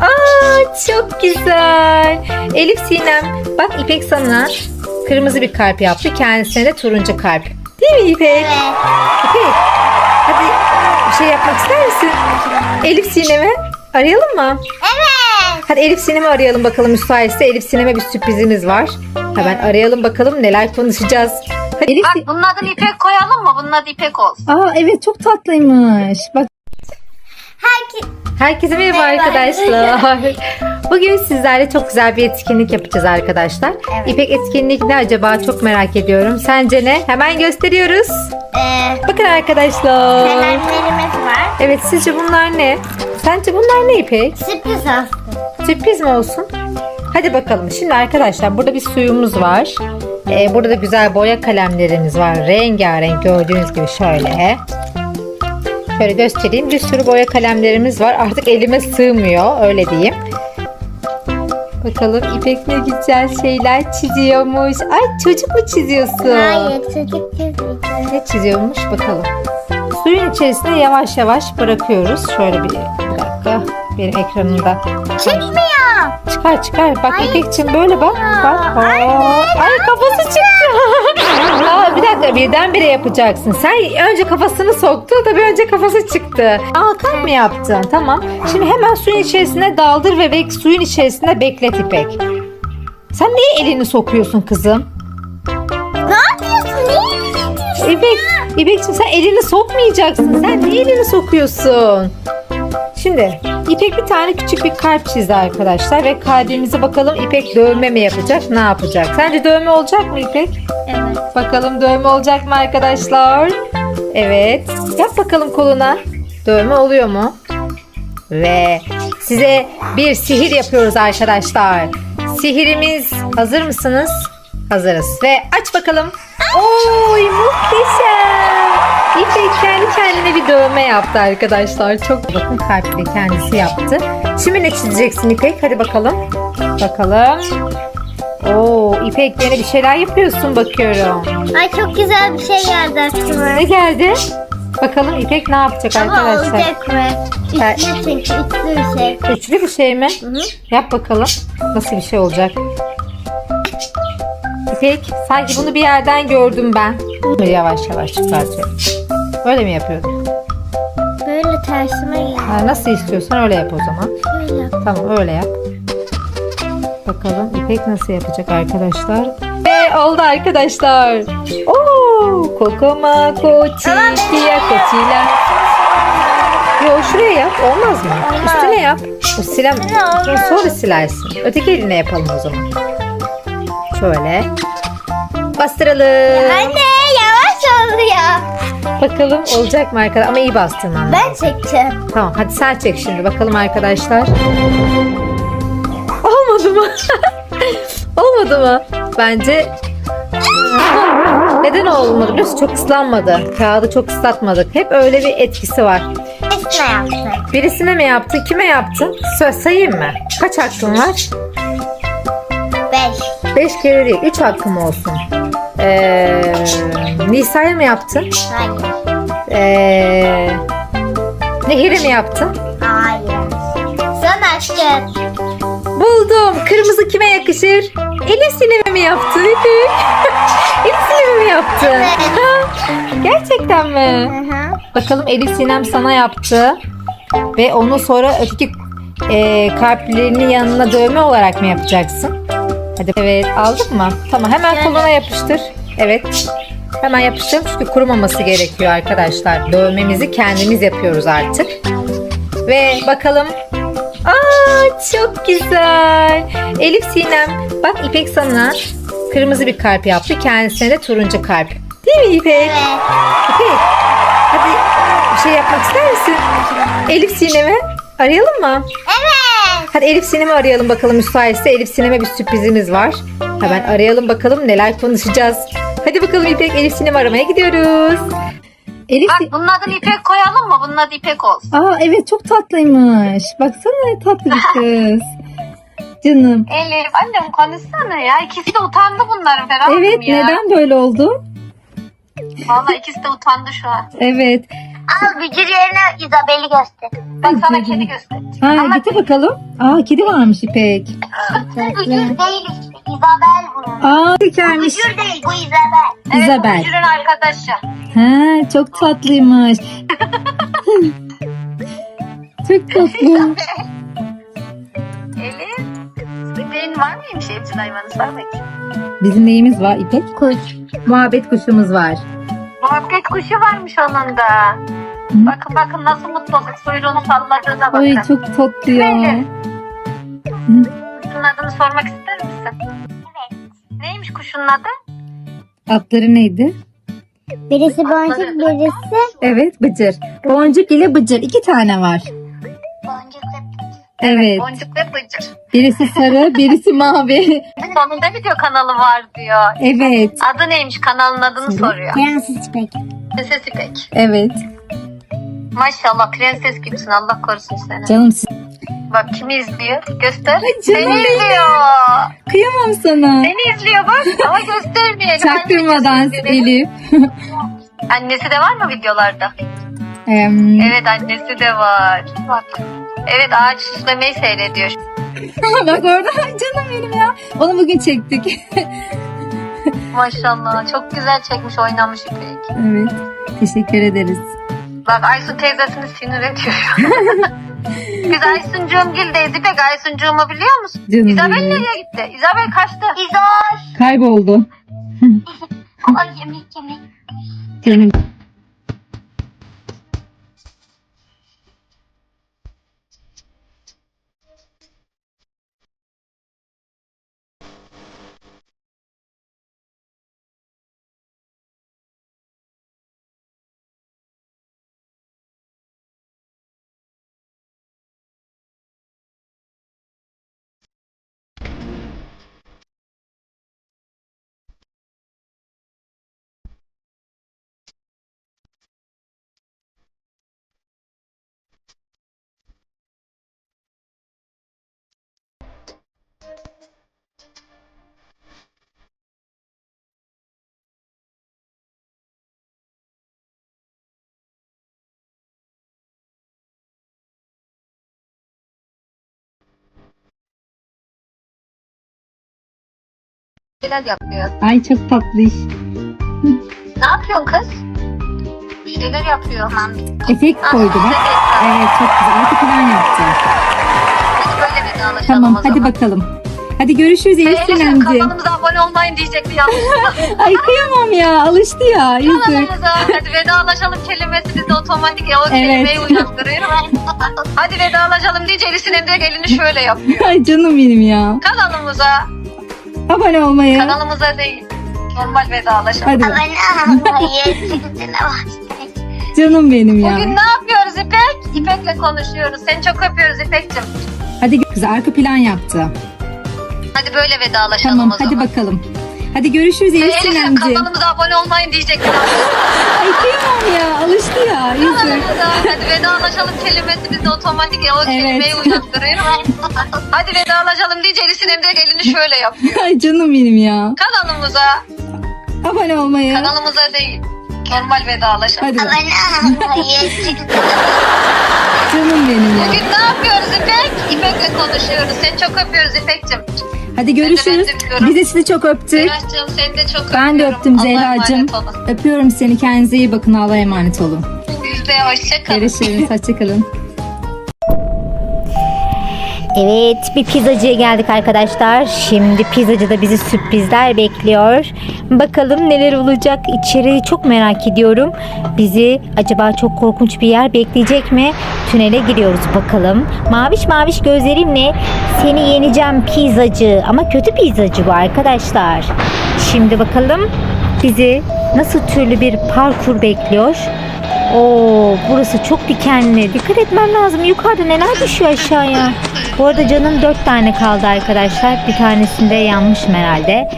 Aa çok güzel. Elif Sinem bak İpek sana kırmızı bir kalp yaptı. Kendisine de turuncu kalp. Değil mi İpek? Evet. İpek hadi bir şey yapmak ister misin? Elif Sinem'i arayalım mı? Evet. Hadi Elif Sinem'i arayalım bakalım müsaitse. Elif Sinem'e bir sürprizimiz var. Hemen arayalım bakalım neler konuşacağız. Hadi Elif Bak bunun adını İpek koyalım mı? Bunun adı İpek olsun. Aa evet çok tatlıymış. Bak Herkes Herkese merhaba Merhaba. arkadaşlar. Bugün sizlerle çok güzel bir etkinlik yapacağız arkadaşlar. Evet. İpek etkinlik ne acaba çok merak ediyorum. Sence ne? Hemen gösteriyoruz. e, Bakın arkadaşlar. kalemlerimiz var. Evet sizce bunlar ne? Sence bunlar ne İpek? Sürpriz aslında. Sürpriz mi olsun? Hadi bakalım. Şimdi arkadaşlar burada bir suyumuz var. Ee, burada da güzel boya kalemlerimiz var. Rengarenk gördüğünüz gibi şöyle. Şöyle göstereyim. Bir sürü boya kalemlerimiz var. Artık elime sığmıyor. Öyle diyeyim. Bakalım İpek ne güzel şeyler çiziyormuş. Ay çocuk mu çiziyorsun? Hayır çocuk çizmeyeceğim. Ne çiziyormuş bakalım. Suyun içerisine yavaş yavaş bırakıyoruz. Şöyle bir, bir dakika. Benim ekranımda. Çıkmıyor. Çıkar çıkar. Bak Ay, İpek'cim böyle bak. Bak. Aa, Ay kafası çıktı. Aa, bir dakika birdenbire yapacaksın. Sen önce kafasını soktu. Tabii önce kafası çıktı. Aa kalp mi yaptın? Tamam. Şimdi hemen suyun içerisine daldır ve bek suyun içerisinde beklet İpek. Sen niye elini sokuyorsun kızım? Ne yapıyorsun? Niye yapıyorsun? İpek, İpek'cim sen elini sokmayacaksın. Sen niye elini sokuyorsun? Şimdi İpek bir tane küçük bir kalp çizdi arkadaşlar ve kalbimize bakalım İpek dövme mi yapacak ne yapacak? Sence dövme olacak mı İpek? Evet. Bakalım dövme olacak mı arkadaşlar? Evet. Yap bakalım koluna. Dövme oluyor mu? Ve size bir sihir yapıyoruz arkadaşlar. Sihirimiz hazır mısınız? Hazırız. Ve aç bakalım. Oy muhteşem. Bir dövme yaptı arkadaşlar. Çok bakın kalpli kendisi yaptı. Şimdi ne çizeceksin İpek? Hadi bakalım. Bakalım. Oo İpek gene bir şeyler yapıyorsun bakıyorum. Ay çok güzel bir şey geldi aklıma. Ne geldi? Bakalım İpek ne yapacak Ama arkadaşlar? olacak mı? Üstüne çünkü üstlü bir şey. Üçlü bir şey mi? Hı hı. Yap bakalım. Nasıl bir şey olacak? İpek sanki bunu bir yerden gördüm ben. Yavaş yavaş çıkartıyorum. Öyle mi yapıyordun? Böyle tersime geldi. Ha, nasıl istiyorsan öyle yap o zaman. Şöyle. Tamam öyle yap. Bakalım İpek nasıl yapacak arkadaşlar. Ve oldu arkadaşlar. Oo, kokoma koçi Tamam, ben kia koçila. Yo şuraya yap olmaz mı? Olmaz. Üstüne yap. O silem sonra silersin. Öteki eline yapalım o zaman. Şöyle. Bastıralım. Anne oluyor. Bakalım olacak mı arkadaşlar? Ama iyi bastırman lazım. Ben çekeceğim. Tamam hadi sen çek şimdi bakalım arkadaşlar. Olmadı mı? Olmadı mı? Bence neden olmadı biliyor musun? Çok ıslanmadı. Kağıdı çok ıslatmadık. Hep öyle bir etkisi var. Üstüne yaptım. Birisine mi yaptın? Kime yaptın? Söz sayayım mı? Kaç hakkın var? Beş. 5 kere değil. 3 hakkım olsun. Ee, Nisa'ya mı yaptın? Hayır. Ee, Nehir'e mi yaptın? Hayır. Son aşkın. Buldum. Kırmızı kime yakışır? Elif Sinem'e mi yaptın? Elif Sinem'e mi yaptın? Evet. Ha, Gerçekten mi? Hı hı. Bakalım Elif Sinem sana yaptı. Ve onu sonra öteki e, kalplerinin yanına dövme olarak mı yapacaksın? Hadi evet aldık mı? Tamam hemen Evet. koluna yapıştır. Evet. Hemen yapıştır çünkü kurumaması gerekiyor arkadaşlar. Dövmemizi kendimiz yapıyoruz artık. Ve bakalım. Aa çok güzel. Elif Sinem bak İpek sana kırmızı bir kalp yaptı. Kendisine de turuncu kalp. Değil mi İpek? Evet. İpek hadi bir şey yapmak ister misin? Elif Sinem'i arayalım mı? Evet. Hadi Elif Sinem'i arayalım bakalım müsaitse. Elif Sinem'e bir sürprizimiz var. Hemen arayalım bakalım neler konuşacağız. Hadi bakalım İpek Elif Sinem'i aramaya gidiyoruz. Elif Bak bunun adını İpek koyalım mı? Bunun adı İpek olsun. Aa evet çok tatlıymış. Baksana ne tatlı bir kız. Canım. Elif annem konuşsana ya. İkisi de utandı bunların Ferah Evet ya. neden böyle oldu? Valla ikisi de utandı şu an. Evet. Al bücür yerine Isabel'i göster. Bak sana kedi göster. Ha, git bakalım. Aa kedi varmış İpek. Bücür değil işte. Isabel bu. Aa tekermiş. Bücür değil bu Isabel. Evet, Isabel. bu Bücür'ün arkadaşı. Ha çok tatlıymış. çok tatlı. Elif. Senin var mıymış evcil hayvanı? Sor bakayım. Bizim neyimiz var İpek? Kuş. Muhabbet kuşumuz var. Muhabbet kuşu varmış onun da. Bakın bakın nasıl mutlu olduk. Suyruğunu salladığına bakın. Ay çok tatlı ya. Böyle. Kuşun adını sormak ister misin? Evet. Neymiş kuşun adı? Adları neydi? Birisi boncuk birisi Evet Bıcır. Boncuk ile Bıcır. iki tane var. boncuk ve Evet. Boncuk ve Bıcır. Birisi sarı, birisi mavi. Sonunda video kanalı var diyor. Evet. Adı neymiş kanalın adını soruyor. Prenses İpek. Prenses İpek. Evet. Maşallah prenses gibisin Allah korusun seni. Canım siz- Bak kimi izliyor? Göster. Ay canım Seni benim. izliyor. kıyamam sana. Seni izliyor bak ama göstermeyelim. Çaktırmadan Annesi izliyor. Elif. Annesi de var mı videolarda? Em, Evet annesi de var. Bak. Evet ağaç süslemeyi seyrediyor. Bak orada Ay canım benim ya. Onu bugün çektik. Maşallah çok güzel çekmiş oynamış İpek. evet. Teşekkür ederiz. Bak Aysun teyzesini sinir ediyor. Biz Aysuncuğum Gil'deyiz İpek. Aysuncuğumu biliyor musun? Canım İzabel benim. nereye gitti? İzabel kaçtı. İzoş. Kayboldu. Ay yemek yemek. Canım. Şeyler yapıyor. Ay çok tatlı iş. Ne yapıyorsun kız? Bir şeyler yapıyor. Tamam. Efekt koydu bak. Evet çok güzel. Arka plan yaptı. Hadi böyle vedalaşalım Tamam o hadi zaman. bakalım. Hadi görüşürüz Elif Elif'im Sinemci. kanalımıza abone olmayın diyecekti yanlışlıkla. Ay kıyamam ya. Alıştı ya. Yazık. kanalımıza hadi vedalaşalım kelimesi bizi otomatik o kelimeyi uyandırıyor. hadi vedalaşalım deyince Elif Sinem de elini şöyle yapıyor. Ay canım benim ya. Kanalımıza, Abone olmayı. kanalımıza değil. Normal vedalaşalım. Hadi bak. Abone olmayı. Canım benim ya. Bugün ne yapıyoruz İpek? İpek'le konuşuyoruz. Seni çok öpüyoruz İpek'cim. Hadi güzel arka plan yaptı. Hadi böyle vedalaşalım Tamam o zaman. hadi bakalım. Hadi görüşürüz Elif Elif'im Sinemci. kanalımıza abone olmayın diyecekti. Ay kıyamam ya. Alıştı ya. Kanalımıza hadi vedalaşalım kelimesi bizi otomatik o kelimeyi uyandırıyor. hadi vedalaşalım deyince Elif Sinem de elini şöyle yapıyor. Ay canım benim ya. Kanalımıza, Abone olmayı. kanalımıza değil. Normal vedalaşalım. Hadi bak. Abone olmayı. Çizgisine Canım benim ya. Bugün ne yapıyoruz İpek? İpek'le konuşuyoruz. Seni çok öpüyoruz İpek'cim. Hadi görüşürüz. Biz de sizi çok öptük. Zehra'cığım seni de çok Ben de öptüm Zehra'cığım. Öpüyorum seni. Kendinize iyi bakın. Allah'a emanet olun. Biz de hoşçakalın. Görüşürüz. Hoşçakalın. Evet bir pizzacıya geldik arkadaşlar. Şimdi pizzacıda bizi sürprizler bekliyor. Bakalım neler olacak. İçeri çok merak ediyorum. Bizi acaba çok korkunç bir yer bekleyecek mi? Tünele giriyoruz bakalım. Maviş maviş gözlerimle seni yeneceğim pizzacı. Ama kötü pizzacı bu arkadaşlar. Şimdi bakalım bizi nasıl türlü bir parkur bekliyor. Oo, burası çok dikenli. Dikkat etmem lazım. Yukarıda neler düşüyor aşağıya. Bu arada canım dört tane kaldı arkadaşlar. Bir tanesinde yanmışım herhalde.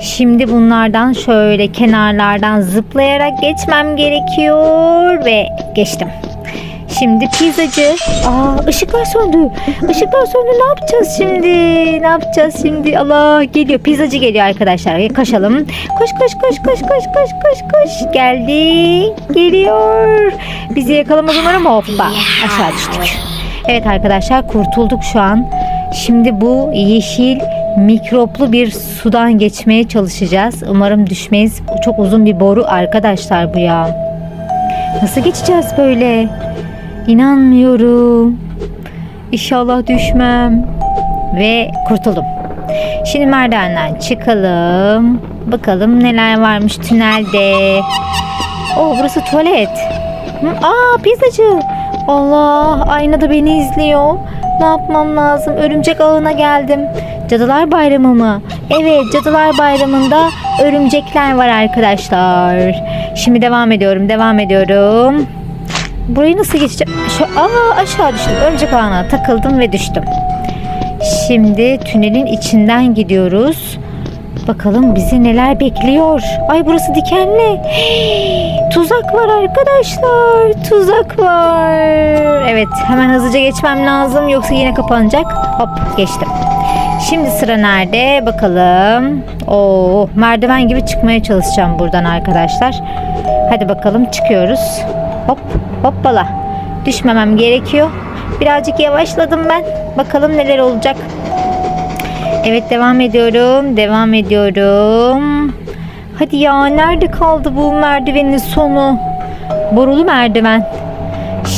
Şimdi bunlardan şöyle kenarlardan zıplayarak geçmem gerekiyor ve geçtim. Şimdi pizzacı. Aa ışıklar söndü. Işıklar söndü. Ne yapacağız şimdi? Ne yapacağız şimdi? Allah geliyor. Pizzacı geliyor arkadaşlar. Koşalım. Koş koş koş koş koş koş koş koş. Geldi. Geliyor. Bizi yakalamaz umarım. Hoppa. Aşağı düştük. Evet arkadaşlar kurtulduk şu an. Şimdi bu yeşil mikroplu bir sudan geçmeye çalışacağız. Umarım düşmeyiz. Çok uzun bir boru arkadaşlar bu ya. Nasıl geçeceğiz böyle? İnanmıyorum. İnşallah düşmem. Ve kurtuldum. Şimdi merdivenden çıkalım. Bakalım neler varmış tünelde. Oo burası tuvalet. Aa pizzacı. Allah aynada beni izliyor. Ne yapmam lazım? Örümcek ağına geldim. Cadılar Bayramı mı? Evet Cadılar Bayramı'nda örümcekler var arkadaşlar. Şimdi devam ediyorum devam ediyorum. Burayı nasıl geçeceğim? Şu, aa aşağı düştüm. Örümcek ağına takıldım ve düştüm. Şimdi tünelin içinden gidiyoruz. Bakalım bizi neler bekliyor. Ay burası dikenli. Tuzak var arkadaşlar. Tuzak var. Evet hemen hızlıca geçmem lazım. Yoksa yine kapanacak. Hop geçtim. Şimdi sıra nerede? Bakalım. Oo, merdiven gibi çıkmaya çalışacağım buradan arkadaşlar. Hadi bakalım çıkıyoruz. Hop hoppala. Düşmemem gerekiyor. Birazcık yavaşladım ben. Bakalım neler olacak. Evet devam ediyorum. Devam ediyorum. Hadi ya nerede kaldı bu merdivenin sonu? Borulu merdiven.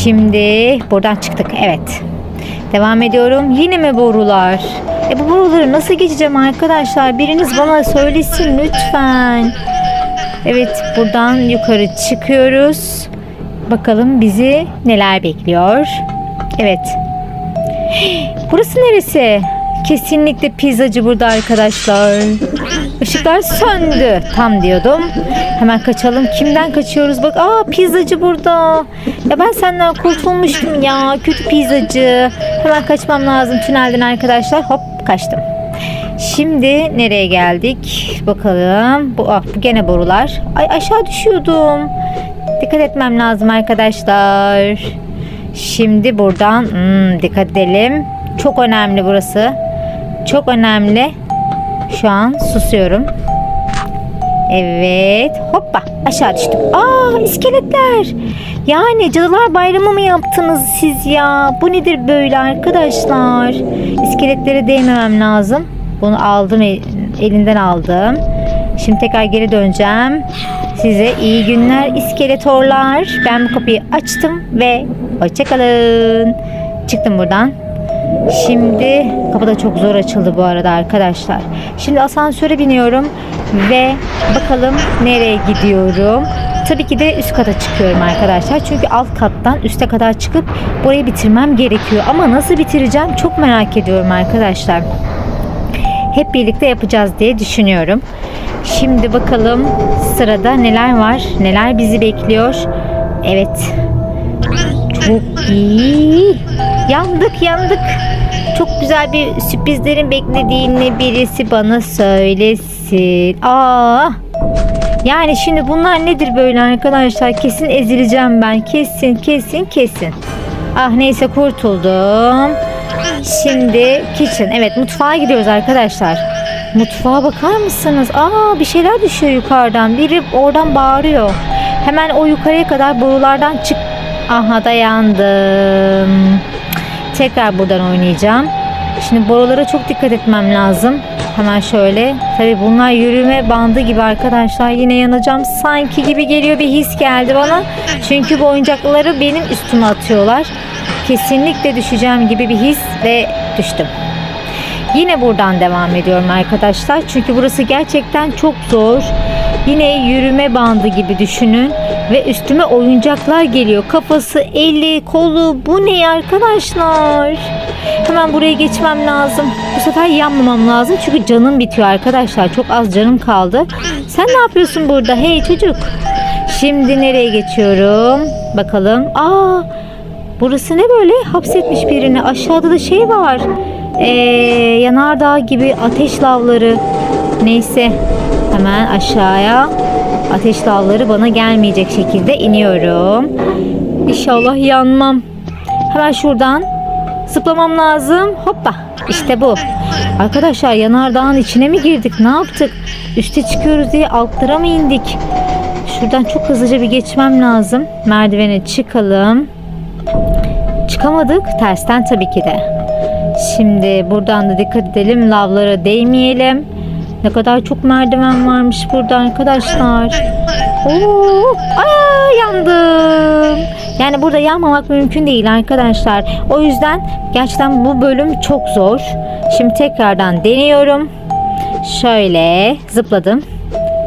Şimdi buradan çıktık. Evet. Devam ediyorum. Yine mi borular? E bu boruları nasıl geçeceğim arkadaşlar? Biriniz bana söylesin lütfen. Evet buradan yukarı çıkıyoruz. Bakalım bizi neler bekliyor. Evet. Burası neresi? Kesinlikle pizzacı burada arkadaşlar. Işıklar söndü. Tam diyordum. Hemen kaçalım. Kimden kaçıyoruz? Bak aa pizzacı burada. Ya ben senden kurtulmuştum ya. Kötü pizzacı. Hemen kaçmam lazım tünelden arkadaşlar. Hop kaçtım. Şimdi nereye geldik? Bakalım. Bu, ah, bu gene borular. Ay aşağı düşüyordum. Dikkat etmem lazım arkadaşlar. Şimdi buradan hmm, dikkat edelim. Çok önemli burası. Çok önemli. Şu an susuyorum. Evet. Hoppa aşağı düştüm. Aa iskeletler. Yani cadılar bayramı mı yaptınız siz ya? Bu nedir böyle arkadaşlar? İskeletlere değmemem lazım. Bunu aldım el- elinden aldım. Şimdi tekrar geri döneceğim. Size iyi günler iskeletorlar. Ben bu kapıyı açtım ve hoşçakalın. Çıktım buradan. Şimdi kapı da çok zor açıldı bu arada arkadaşlar. Şimdi asansöre biniyorum ve bakalım nereye gidiyorum. Tabii ki de üst kata çıkıyorum arkadaşlar. Çünkü alt kattan üste kadar çıkıp burayı bitirmem gerekiyor. Ama nasıl bitireceğim çok merak ediyorum arkadaşlar. Hep birlikte yapacağız diye düşünüyorum. Şimdi bakalım sırada neler var, neler bizi bekliyor. Evet, çok iyi. Yandık yandık. Çok güzel bir sürprizlerin beklediğini birisi bana söylesin. Aa. Yani şimdi bunlar nedir böyle arkadaşlar? Kesin ezileceğim ben. Kesin kesin kesin. Ah neyse kurtuldum. Şimdi kitchen. Evet mutfağa gidiyoruz arkadaşlar. Mutfağa bakar mısınız? Aa bir şeyler düşüyor yukarıdan. Biri oradan bağırıyor. Hemen o yukarıya kadar borulardan çık. Aha da yandım. Tekrar buradan oynayacağım. Şimdi borulara çok dikkat etmem lazım. Hemen şöyle. Tabi bunlar yürüme bandı gibi arkadaşlar. Yine yanacağım. Sanki gibi geliyor bir his geldi bana. Çünkü bu oyuncakları benim üstüme atıyorlar. Kesinlikle düşeceğim gibi bir his ve düştüm. Yine buradan devam ediyorum arkadaşlar. Çünkü burası gerçekten çok zor. Yine yürüme bandı gibi düşünün. Ve üstüme oyuncaklar geliyor. Kafası, eli, kolu. Bu ne arkadaşlar? Hemen buraya geçmem lazım. Bu sefer yanmamam lazım. Çünkü canım bitiyor arkadaşlar. Çok az canım kaldı. Sen ne yapıyorsun burada? Hey çocuk. Şimdi nereye geçiyorum? Bakalım. Aa, burası ne böyle? Hapsetmiş birini. Aşağıda da şey var. Ee, yanardağ gibi ateş lavları. Neyse. Hemen aşağıya ateş lavları bana gelmeyecek şekilde iniyorum. İnşallah yanmam. Hemen şuradan zıplamam lazım. Hoppa. İşte bu. Arkadaşlar yanardağın içine mi girdik? Ne yaptık? Üste çıkıyoruz diye altlara mı indik? Şuradan çok hızlıca bir geçmem lazım. Merdivene çıkalım. Çıkamadık. Tersten tabii ki de. Şimdi buradan da dikkat edelim. Lavlara değmeyelim. Ne kadar çok merdiven varmış burada arkadaşlar. Oo, aa, yandım. Yani burada yanmamak mümkün değil arkadaşlar. O yüzden gerçekten bu bölüm çok zor. Şimdi tekrardan deniyorum. Şöyle zıpladım.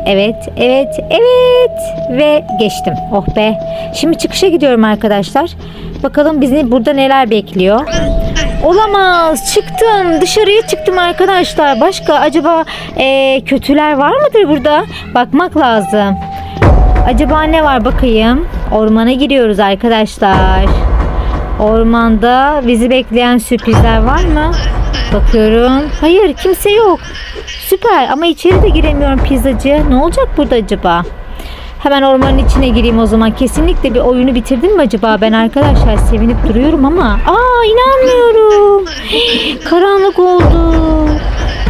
Evet, evet, evet ve geçtim. Oh be. Şimdi çıkışa gidiyorum arkadaşlar. Bakalım bizi burada neler bekliyor. Olamaz. Çıktım. Dışarıya çıktım arkadaşlar. Başka acaba eee, kötüler var mıdır burada? Bakmak lazım. Acaba ne var bakayım. Ormana giriyoruz arkadaşlar. Ormanda bizi bekleyen sürprizler var mı? Bakıyorum. Hayır kimse yok. Süper ama içeri de giremiyorum pizzacıya. Ne olacak burada acaba? Hemen ormanın içine gireyim o zaman. Kesinlikle bir oyunu bitirdim mi acaba ben arkadaşlar? Sevinip duruyorum ama. Aa inanmıyorum. Karanlık oldu.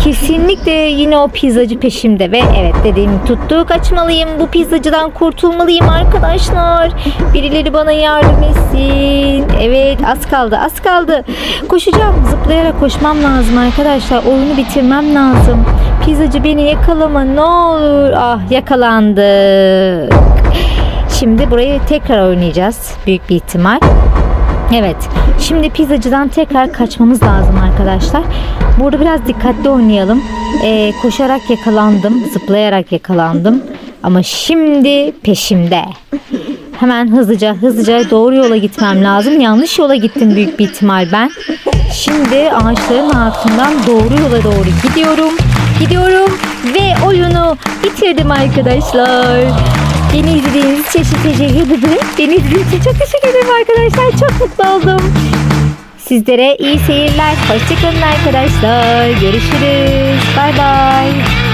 Kesinlikle yine o pizzacı peşimde ve evet dediğimi tuttu. Kaçmalıyım. Bu pizzacıdan kurtulmalıyım arkadaşlar. Birileri bana yardım etsin. Evet az kaldı az kaldı. Koşacağım. Zıplayarak koşmam lazım arkadaşlar. Oyunu bitirmem lazım. Pizzacı beni yakalama ne olur. Ah yakalandık. Şimdi burayı tekrar oynayacağız. Büyük bir ihtimal. Evet. Şimdi pizzacıdan tekrar kaçmamız lazım arkadaşlar. Burada biraz dikkatli oynayalım. Ee, koşarak yakalandım. Zıplayarak yakalandım. Ama şimdi peşimde. Hemen hızlıca hızlıca doğru yola gitmem lazım. Yanlış yola gittim büyük bir ihtimal ben. Şimdi ağaçların altından doğru yola doğru gidiyorum. Gidiyorum ve oyunu bitirdim arkadaşlar. Beni izlediğiniz için teşekkür için çok teşekkür ederim arkadaşlar. Çok mutlu oldum. Sizlere iyi seyirler. Hoşçakalın arkadaşlar. Görüşürüz. Bay bay.